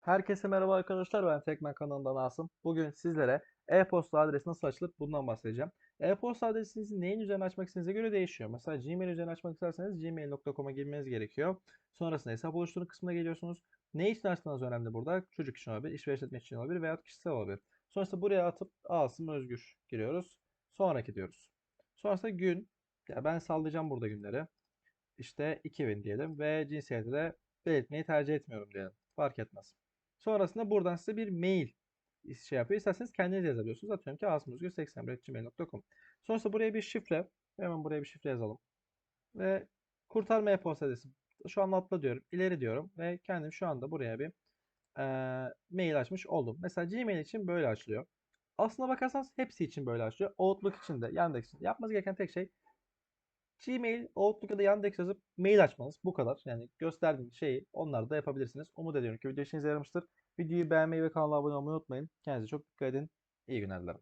Herkese merhaba arkadaşlar ben Tekmen kanalından Asım. Bugün sizlere e-posta adresi nasıl açılır bundan bahsedeceğim. E-posta adresinizi neyin üzerine açmak istediğinize göre değişiyor. Mesela Gmail üzerine açmak isterseniz gmail.com'a girmeniz gerekiyor. Sonrasında hesap oluşturun kısmına geliyorsunuz. Ne için açtığınız önemli burada. Çocuk için olabilir, iş ve işletme için olabilir veya kişisel olabilir. Sonrasında buraya atıp Asım Özgür giriyoruz. Sonraki diyoruz. Sonrasında gün. Ya ben sallayacağım burada günleri. İşte 2000 diyelim ve cinsiyeti de belirtmeyi tercih etmiyorum diyelim. Fark etmez. Sonrasında buradan size bir mail şey yapıyor. İsterseniz kendiniz yazabiliyorsunuz. Atıyorum ki asımözgür81.gmail.com Sonrasında buraya bir şifre. Hemen buraya bir şifre yazalım. Ve kurtarma e-posta adresi. Şu an atla diyorum. ileri diyorum. Ve kendim şu anda buraya bir eee, mail açmış oldum. Mesela Gmail için böyle açılıyor. Aslına bakarsanız hepsi için böyle açılıyor. Outlook için de Yandex için de. Yapmanız gereken tek şey Gmail, Outlook ya da Yandex yazıp mail açmanız. Bu kadar. Yani gösterdiğim şeyi onlar da yapabilirsiniz. Umut ediyorum ki video işinize yaramıştır. Videoyu beğenmeyi ve kanala abone olmayı unutmayın. Kendinize çok dikkat edin. İyi günler dilerim.